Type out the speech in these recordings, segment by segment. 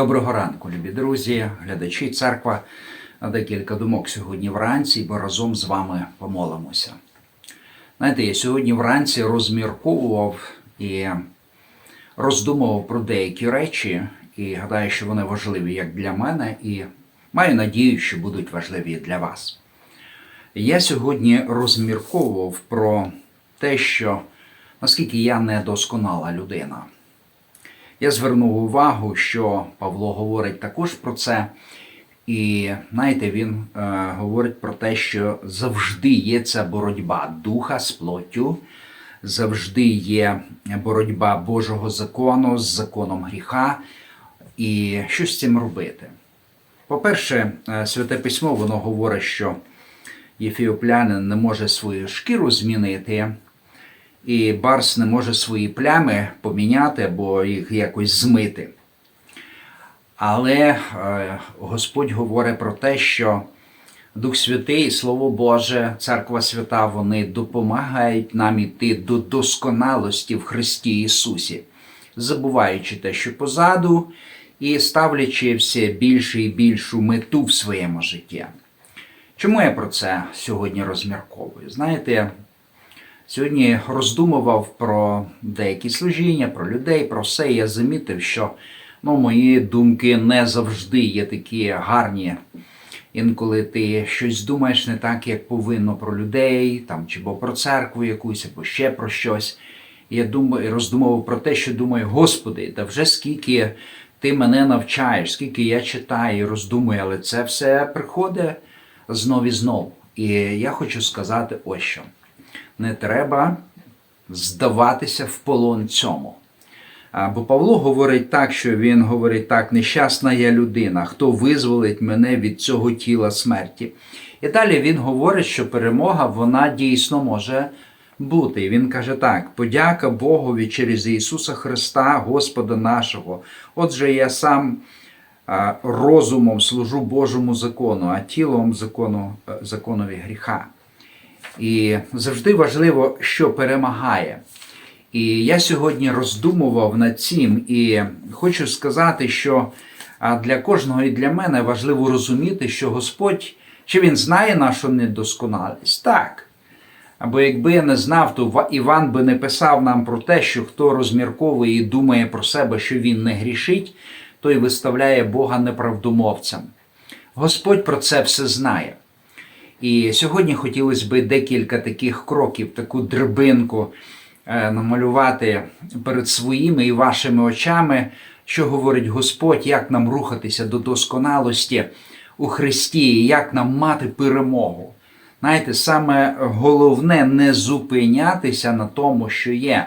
Доброго ранку, любі друзі, глядачі, церква. На декілька думок сьогодні вранці, бо разом з вами помолимося. Знаєте, я сьогодні вранці розмірковував і роздумував про деякі речі, і гадаю, що вони важливі як для мене, і маю надію, що будуть важливі для вас. Я сьогодні розмірковував про те, що наскільки я недосконала людина. Я звернув увагу, що Павло говорить також про це. І знаєте, він е, говорить про те, що завжди є ця боротьба духа з плоттю, завжди є боротьба Божого закону з законом гріха. І що з цим робити? По-перше, е, Святе Письмо воно говорить, що єфіоплянин не може свою шкіру змінити, і барс не може свої плями поміняти або їх якось змити. Але е, Господь говорить про те, що Дух Святий, Слово Боже, Церква Свята, вони допомагають нам іти до досконалості в Христі Ісусі, забуваючи те, що позаду, і ставлячи все більше і більшу мету в своєму житті. Чому я про це сьогодні розмірковую? Знаєте, сьогодні роздумував про деякі служіння, про людей, про все. Я замітив, що ну, мої думки не завжди є такі гарні. Інколи ти щось думаєш не так, як повинно про людей, там, чи бо про церкву якусь, або ще про щось. Я думаю, роздумував про те, що думаю, Господи, та вже скільки ти мене навчаєш, скільки я читаю і роздумую, але це все приходить знов і знов. І я хочу сказати ось що. Не треба здаватися в полон цьому. Бо Павло говорить так, що він говорить так: нещасна я людина, хто визволить мене від цього тіла смерті. І далі він говорить, що перемога вона дійсно може бути. І він каже так: подяка Богові через Ісуса Христа, Господа нашого. Отже, я сам розумом служу Божому закону, а тілом закону, е, законові гріха. І завжди важливо, що перемагає. І я сьогодні роздумував над цим і хочу сказати, що для кожного і для мене важливо розуміти, що Господь чи Він знає нашу недосконалість? Так. Або якби я не знав, то Іван би не писав нам про те, що хто розмірковує і думає про себе, що він не грішить, той виставляє Бога неправдомовцем. Господь про це все знає. І сьогодні хотілося б декілька таких кроків, таку драбинку е, намалювати перед своїми і вашими очами, що говорить Господь, як нам рухатися до досконалості у Христі, як нам мати перемогу. Знаєте, саме головне не зупинятися на тому, що є.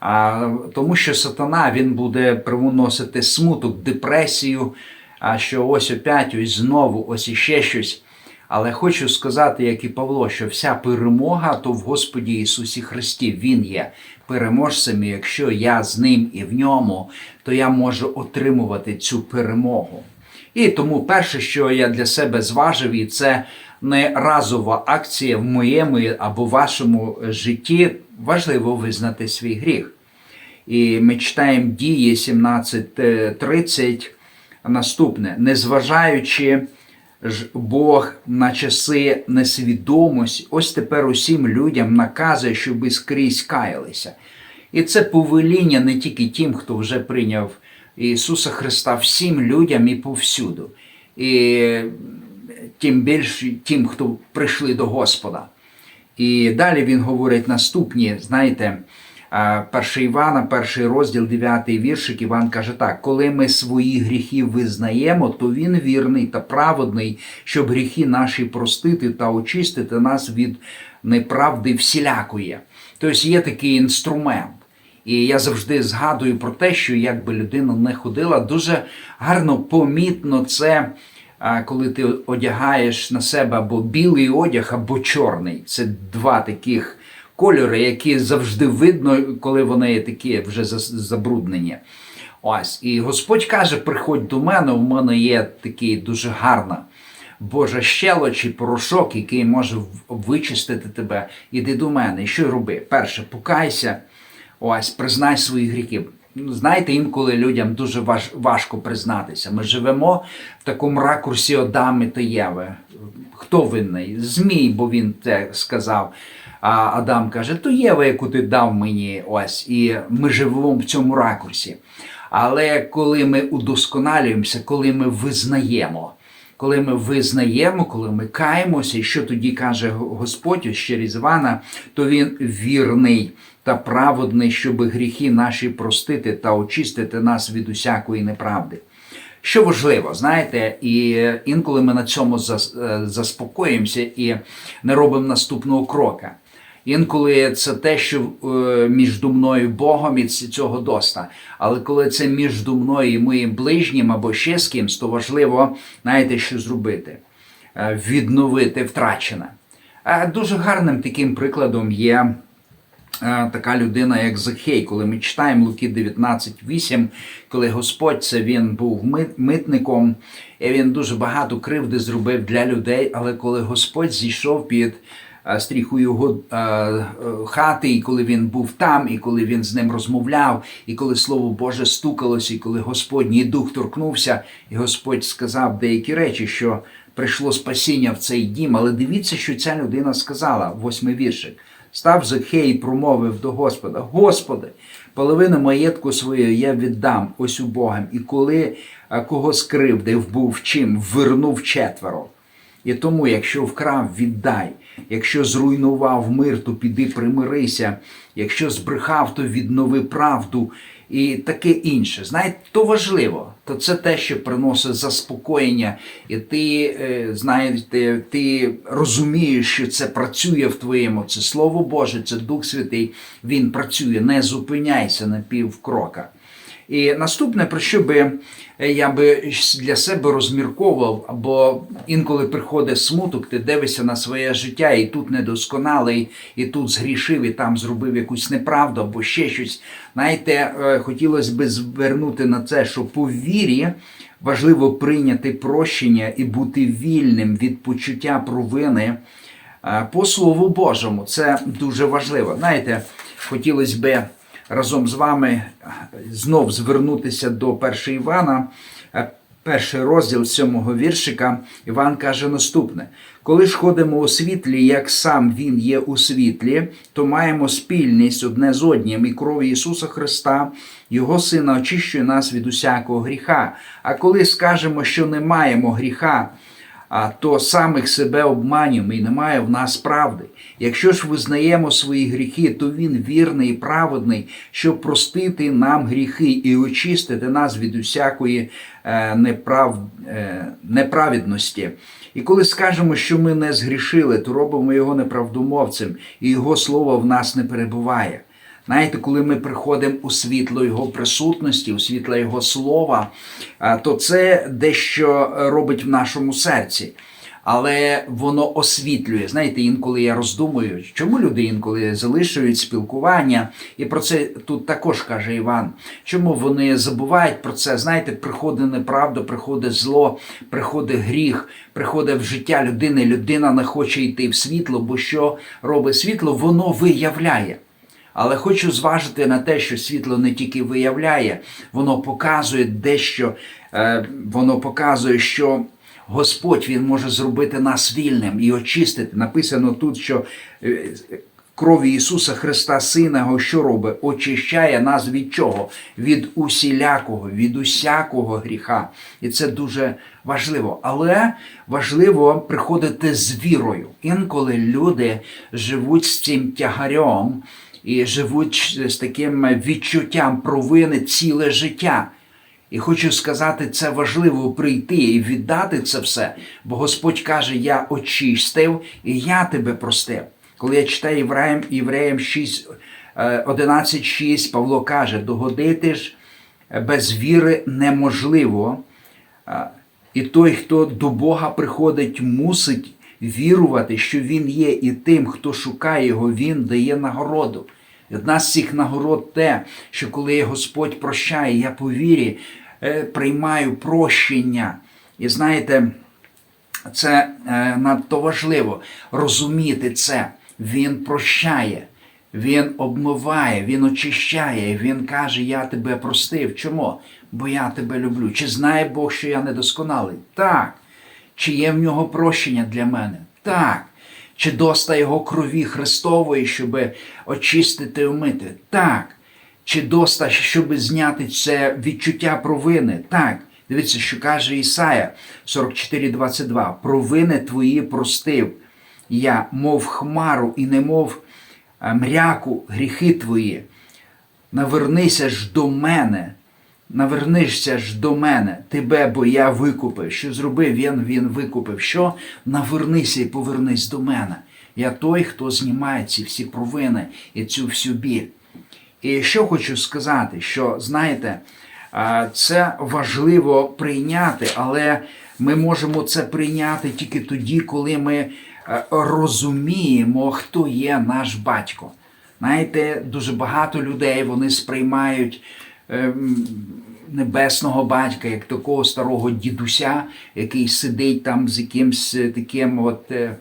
А, Тому що сатана він буде привносити смуток, депресію, а що ось опять, ось знову, ось іще щось. Але хочу сказати, як і Павло, що вся перемога то в Господі Ісусі Христі Він є переможцем. і Якщо я з ним і в ньому, то я можу отримувати цю перемогу. І тому перше, що я для себе зважив, і це не разова акція в моєму або вашому житті, важливо визнати свій гріх. І ми читаємо дії 17.30 наступне, незважаючи ж Бог на часи несвідомості, ось тепер усім людям наказує, щоби скрізь каялися. І це повеління не тільки тим, хто вже прийняв Ісуса Христа, всім людям і повсюду. І тим більше тим, хто прийшли до Господа. І далі він говорить наступні, знаєте, перший Івана, перший розділ, 9 віршик, Іван каже так: коли ми свої гріхи визнаємо, то він вірний та праведний, щоб гріхи наші простити та очистити нас від неправди всілякої. Тобто є такий інструмент. І я завжди згадую про те, що якби людина не ходила, дуже гарно помітно це коли ти одягаєш на себе або білий одяг, або чорний. Це два таких кольори, які завжди видно, коли вони такі вже забруднені. Ось, і Господь каже: приходь до мене, у мене є такий дуже гарна Божа щелочі, порошок, який може вичистити тебе. Іди до мене. І що роби? Перше, покайся, ось, признай свої гріхи. ну, знаєте, інколи людям дуже важ, важко признатися. Ми живемо в такому ракурсі Адами та Єви. Хто винний? Змій, бо він це сказав. А Адам каже: то Єва, яку ти дав мені ось, і ми живемо в цьому ракурсі. Але коли ми удосконалюємося, коли ми визнаємо, коли ми визнаємо, коли ми каємося, і що тоді каже Господь ось через Івана, то він вірний та праведний, щоб гріхи наші простити та очистити нас від усякої неправди. Що важливо, знаєте, і інколи ми на цьому е, заспокоїмося і не робимо наступного крока. Інколи це те, що е, між мною і Богом, і цього доста. Але коли це між мною і моїм ближнім або ще з кимсь, то важливо, знаєте, що зробити? Е, Відновити втрачене. Е, Дуже гарним таким прикладом є така людина, як Захей, коли ми читаємо Луки 19.8, коли Господь це він був митником, і він дуже багато кривди зробив для людей, але коли Господь зійшов під стріху його е, е, хати, і коли він був там, і коли він з ним розмовляв, і коли Слово Боже стукалося, і коли Господній дух торкнувся, і Господь сказав деякі речі, що прийшло спасіння в цей дім. Але дивіться, що ця людина сказала, восьмий віршик. Став Захей і промовив до Господа: Господи, половину маєтку свою я віддам ось у Богом, і коли кого скривдив, був чим, вернув четверо. І тому, якщо вкрав, віддай, якщо зруйнував мир, то піди примирися, якщо збрехав, то віднови правду і таке інше. Знаєте, то важливо, то це те, що приносить заспокоєння, і ти е, знаєте, ти розумієш, що це працює в твоєму. Це Слово Боже, це Дух Святий. Він працює. Не зупиняйся на півкрока. І наступне, про що би е, я би для себе розмірковував, бо інколи приходить смуток, ти дивишся на своє життя, і тут недосконалий, і тут згрішив, і там зробив якусь неправду або ще щось. Знаєте, е, хотілося б звернути на це, що по вірі важливо прийняти прощення і бути вільним від почуття провини е, по Слову Божому. Це дуже важливо. Знаєте, хотілося б разом з вами знов звернутися до 1 Івана, е, перший розділ сьомого віршика. Іван каже наступне: коли ж ходимо у світлі, як сам Він є у світлі, то маємо спільність одне з однім, і кров Ісуса Христа, Його Сина, очищує нас від усякого гріха. А коли скажемо, що не маємо гріха, то самих себе обманюємо і немає в нас правди. Якщо ж визнаємо свої гріхи, то він вірний і праведний, щоб простити нам гріхи і очистити нас від усякої е, неправ, е, неправедності. І коли скажемо, що ми не згрішили, то робимо його неправдомовцем, і його слово в нас не перебуває. Знаєте, коли ми приходимо у світло Його присутності, у світло Його слова, то це дещо робить в нашому серці. Але воно освітлює. Знаєте, інколи я роздумую, чому люди інколи залишують спілкування, і про це тут також каже Іван. Чому вони забувають про це? Знаєте, приходить неправда, приходить зло, приходить гріх, приходить в життя людини. Людина не хоче йти в світло, бо що робить світло, воно виявляє. Але хочу зважити на те, що світло не тільки виявляє, воно показує дещо, е, воно показує, що Господь Він може зробити нас вільним і очистити. Написано тут, що е, крові Ісуса Христа, Сина Його, що робить? Очищає нас від чого? Від усілякого, від усякого гріха. І це дуже важливо. Але важливо приходити з вірою. Інколи люди живуть з цим тягарем і живуть з таким відчуттям провини ціле життя. І хочу сказати, це важливо прийти і віддати це все, бо Господь каже: Я очистив і я тебе простив. Коли я читаю Євреям, Євреям 6, е, 11.6, Павло каже, догодити ж без віри неможливо. І той, хто до Бога приходить, мусить вірувати, що Він є, і тим, хто шукає його, Він дає нагороду. Одна з цих нагород те, що коли Господь прощає, я по вірі е, приймаю прощення. І знаєте, це е, надто важливо розуміти це. Він прощає. Він обмиває, він очищає, він каже: Я тебе простив. Чому? Бо я тебе люблю. Чи знає Бог, що я недосконалий? Так. Чи є в нього прощення для мене? Так. Чи доста його крові Христової, щоб очистити і умити? Так. Чи доста, щоб зняти це відчуття провини? Так. Дивіться, що каже Ісая 44,22. Провини твої простив. Я, мов хмару і немов а, мряку гріхи твої. Навернися ж до мене, навернишся ж до мене, тебе, бо я викупив. Що зробив він? Він викупив. Що? Навернися і повернись до мене. Я той, хто знімає ці всі провини і цю всю біль. І що хочу сказати, що знаєте, це важливо прийняти, але ми можемо це прийняти тільки тоді, коли ми е, розуміємо, хто є наш батько. Знаєте, дуже багато людей вони сприймають ем, небесного батька як такого старого дідуся, який сидить там з якимсь е, таким от. е,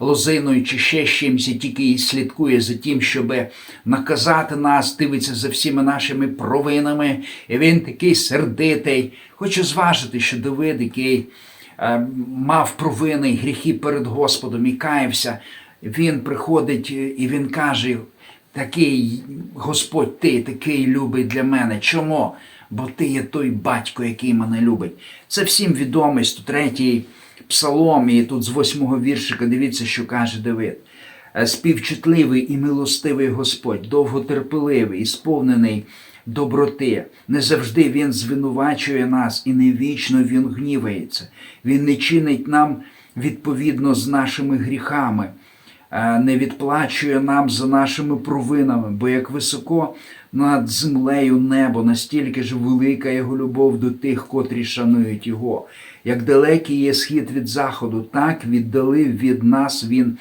лозиною чи ще чимось, тільки і слідкує за тим, щоб наказати нас, дивиться за всіми нашими провинами. І він такий сердитий. Хочу зважити, що Давид, який е, мав провини гріхи перед Господом і каявся, він приходить і він каже: такий Господь, ти такий любий для мене. Чому? Бо ти є той батько, який мене любить. Це всім відомий 103-й псалом, і тут з восьмого віршика дивіться, що каже Давид. Е, Співчутливий і милостивий Господь, довготерпеливий і сповнений доброти. Не завжди Він звинувачує нас і не вічно Він гнівається. Він не чинить нам відповідно з нашими гріхами, е, не відплачує нам за нашими провинами, бо як високо над землею небо, настільки ж велика його любов до тих, котрі шанують його. Як далекий є схід від заходу, так віддалив від нас він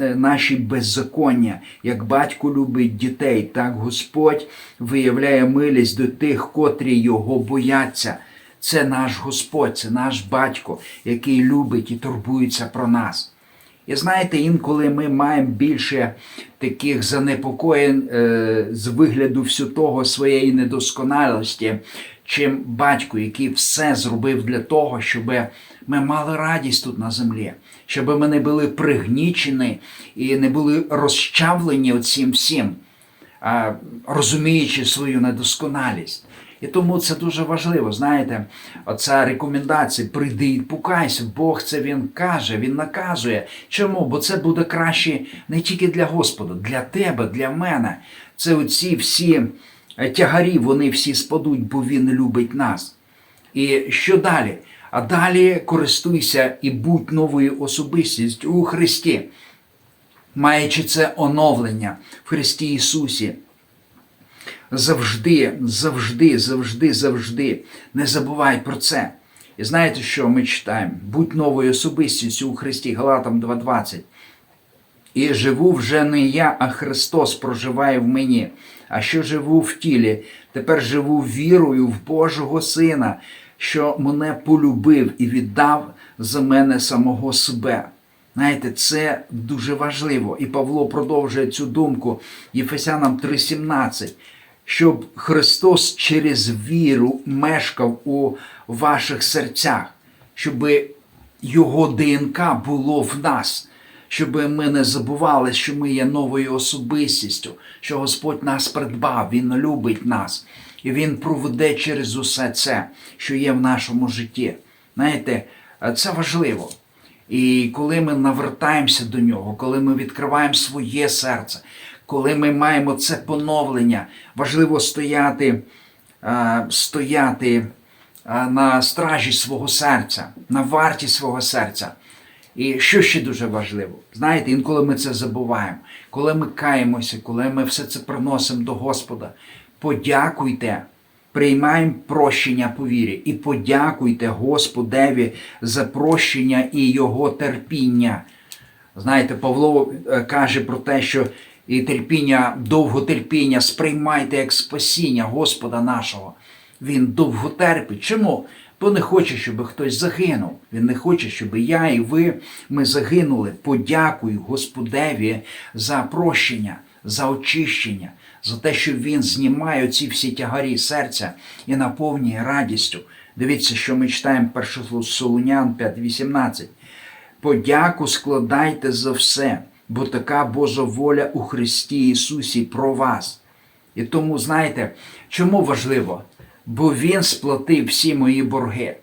е, наші беззаконня. Як батько любить дітей, так Господь виявляє милість до тих, котрі його бояться. Це наш Господь, це наш батько, який любить і турбується про нас. І знаєте, інколи ми маємо більше таких занепокоєнь е, з вигляду всього того своєї недосконалості, чим батько, який все зробив для того, щоб ми мали радість тут на землі, щоб ми не були пригнічені і не були розчавлені оцім всім, розуміючи свою недосконалість. І тому це дуже важливо. Знаєте, оця рекомендація прийди і покайся. Бог це він каже, він наказує. Чому? Бо це буде краще не тільки для Господа, для тебе, для мене. Це оці всі е, тягарі, вони всі спадуть, бо Він любить нас. І що далі? А далі користуйся і будь новою особистістю у Христі, маючи це оновлення в Христі Ісусі. Завжди, завжди, завжди, завжди не забувай про це. І знаєте, що ми читаємо? Будь новою особистістю у Христі, Галатам 2.20. І живу вже не я, а Христос проживає в мені. А що живу в тілі, тепер живу вірою в Божого Сина, що мене полюбив і віддав за мене самого себе. Знаєте, це дуже важливо. І Павло продовжує цю думку Єфесянам 3:17, щоб Христос через віру мешкав у ваших серцях, щоб його ДНК було в нас, щоб ми не забували, що ми є новою особистістю, що Господь нас придбав, Він любить нас, і Він проведе через усе це, що є в нашому житті. Знаєте, це важливо. І коли ми навертаємося до нього, коли ми відкриваємо своє серце, коли ми маємо це поновлення, важливо стояти, е, стояти е, на стражі свого серця, на варті свого серця. І що ще дуже важливо, знаєте, інколи ми це забуваємо, коли ми каємося, коли ми все це приносимо до Господа, подякуйте, приймаємо прощення по вірі і подякуйте Господеві за прощення і Його терпіння. Знаєте, Павло е, каже про те, що і терпіння, довготерпіння сприймайте як спасіння Господа нашого. Він довго терпить. Чому? Бо не хоче, щоб хтось загинув. Він не хоче, щоб я і ви ми загинули. Подякую Господеві за прощення, за очищення, за те, що Він знімає ці всі тягарі серця і наповнює радістю. Дивіться, що ми читаємо 1 Солунян 5.18. Подяку складайте за все, бо така Божа воля у Христі Ісусі про вас. І тому, знаєте, чому важливо? Бо Він сплатив всі мої борги.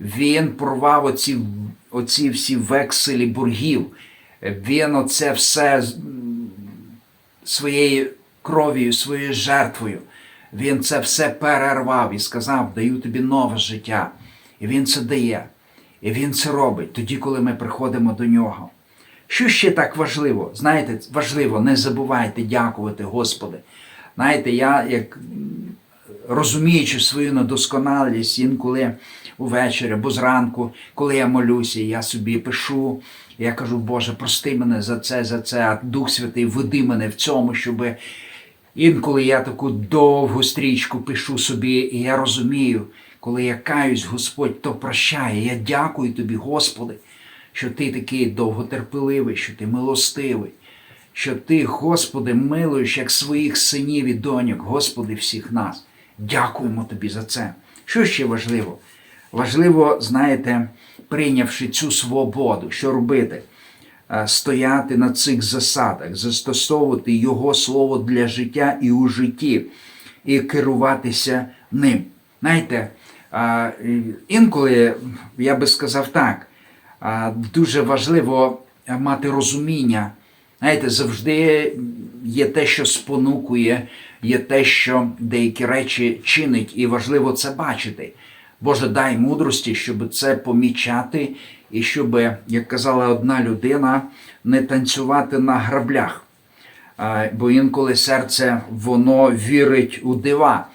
Він порвав оці, оці всі векселі боргів. Він оце все своєю кров'ю, своєю жертвою. Він це все перервав і сказав: даю тобі нове життя. І він це дає. І він це робить тоді, коли ми приходимо до нього. Що ще так важливо? Знаєте, важливо, не забувайте дякувати Господи. Знаєте, я як розуміючи свою недосконалість, інколи увечері або зранку, коли я молюся, я собі пишу, я кажу, Боже, прости мене за це, за це, а Дух Святий, веди мене в цьому, щоб інколи я таку довгу стрічку пишу собі, і я розумію, коли я каюсь, Господь то прощає. Я дякую тобі, Господи, що ти такий довготерпеливий, що ти милостивий, що ти, Господи, милуєш як своїх синів і доньок, Господи, всіх нас. Дякуємо тобі за це. Що ще важливо? Важливо, знаєте, прийнявши цю свободу, що робити? Е, Стояти на цих засадах, застосовувати Його слово для життя і у житті, і керуватися ним. Знаєте, інколи я би сказав так, дуже важливо е, мати розуміння. Знаєте, завжди є те, що спонукує, є те, що деякі речі чинить, і важливо це бачити. Боже, дай мудрості, щоб це помічати, і щоб, як казала одна людина, не танцювати на граблях. Бо інколи серце воно вірить у дива.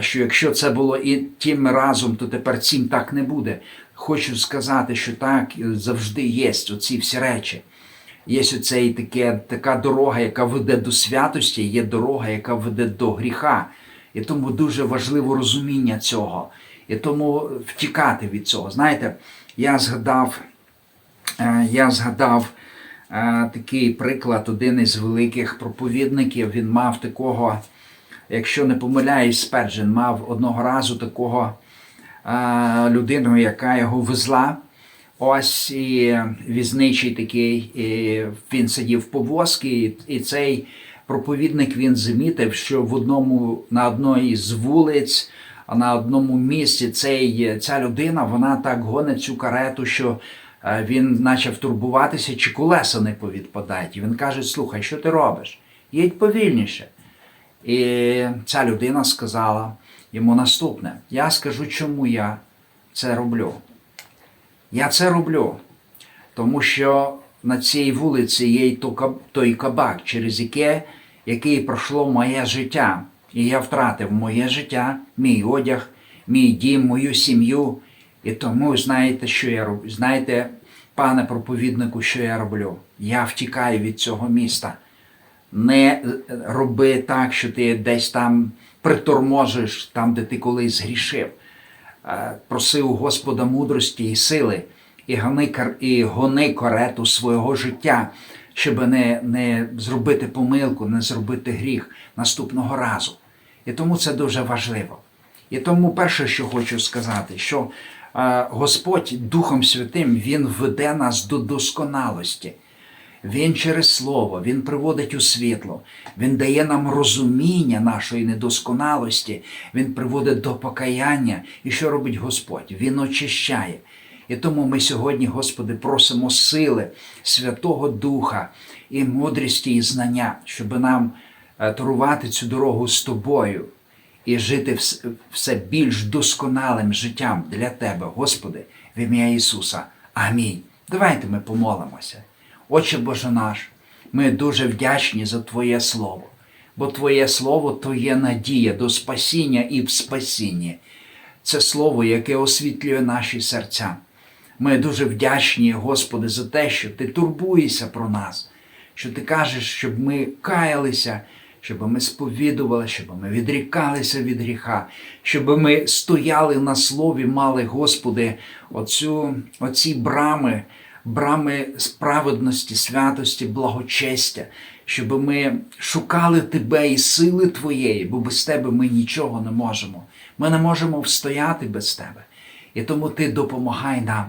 Що якщо це було і тим разом, то тепер цим так не буде. Хочу сказати, що так завжди є оці всі речі. Є оцей таке, така дорога, яка веде до святості, є дорога, яка веде до гріха. І тому дуже важливо розуміння цього. І тому втікати від цього. Знаєте, я згадав, е, я згадав е, такий приклад, один із великих проповідників. Він мав такого, якщо не помиляюсь, Сперджен мав одного разу такого е, людину, яка його везла. Ось і візничий такий, і він сидів в повозці, і, цей проповідник він замітив, що в одному на одній з вулиць, на одному місці цей, ця людина вона так гонить цю карету, що е, він почав турбуватися, чи колеса не повідпадають. І він каже: Слухай, що ти робиш? Їдь повільніше. І ця людина сказала йому наступне: Я скажу, чому я це роблю. Я це роблю, тому що на цій вулиці є той кабак, через яке, який пройшло моє життя. І я втратив моє життя, мій одяг, мій дім, мою сім'ю. І тому знаєте, що я роблю? Знаєте, пане проповіднику, що я роблю? Я втікаю від цього міста. Не е, роби так, що ти десь там приторможиш, там, де ти колись згрішив. Е, проси у Господа мудрості і сили, і гони, і гони карету свого життя, щоб не, не зробити помилку, не зробити гріх наступного разу. І тому це дуже важливо. І тому перше, що хочу сказати, що е, Господь Духом Святим Він веде нас до досконалості. Він через слово, Він приводить у світло, Він дає нам розуміння нашої недосконалості, Він приводить до покаяння. І що робить Господь? Він очищає. І тому ми сьогодні, Господи, просимо сили Святого Духа і мудрості і знання, щоб нам е, турувати цю дорогу з тобою і жити все більш досконалим життям для Тебе, Господи, в ім'я Ісуса. Амінь. Давайте ми помолимося. Отче Боже наш, ми дуже вдячні за Твоє Слово, бо Твоє Слово то є надія до спасіння і в спасінні. Це Слово, яке освітлює наші серця. Ми дуже вдячні, Господи, за те, що Ти турбуєшся про нас, що Ти кажеш, щоб ми каялися, щоб ми сповідували, щоб ми відрікалися від гріха, щоб ми стояли на слові, мали, Господи, оцю, оці брами, брами справедності, святості, благочестя, щоб ми шукали Тебе і сили Твоєї, бо без Тебе ми нічого не можемо. Ми не можемо встояти без Тебе. І тому Ти допомагай нам.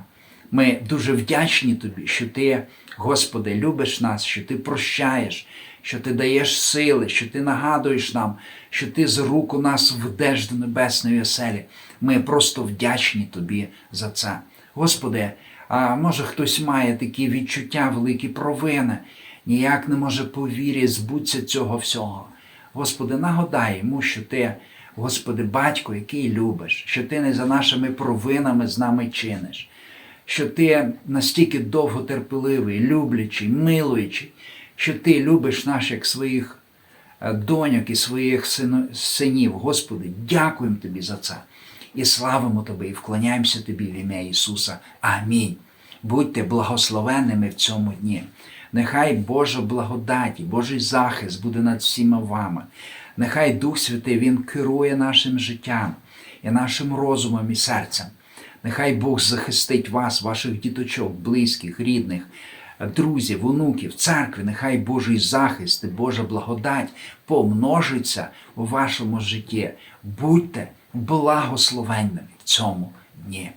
Ми дуже вдячні Тобі, що Ти, Господи, любиш нас, що Ти прощаєш, що Ти даєш сили, що Ти нагадуєш нам, що Ти з руку нас ведеш до небесної оселі. Ми просто вдячні Тобі за це. Господи, а може хтось має такі відчуття, великі провини, ніяк не може по вірі збутися цього всього. Господи, нагадай йому, що Ти, Господи, батько, який любиш, що Ти не за нашими провинами з нами чиниш, що Ти настільки довготерпеливий, люблячий, милуючий, що Ти любиш нас як своїх е, доньок і своїх синів. Господи, дякуємо Тобі за це. І славимо Тебе, і вклоняємося Тобі в ім'я Ісуса. Амінь. Будьте благословенними в цьому дні. Нехай Божа благодать, і Божий захист буде над всіма вами. Нехай Дух Святий Він керує нашим життям і нашим розумом і серцем. Нехай Бог захистить вас, ваших діточок, близьких, рідних, друзів, онуків, церкви. Нехай Божий захист і Божа благодать помножиться у вашому житті. Будьте благословенними в цьому дні.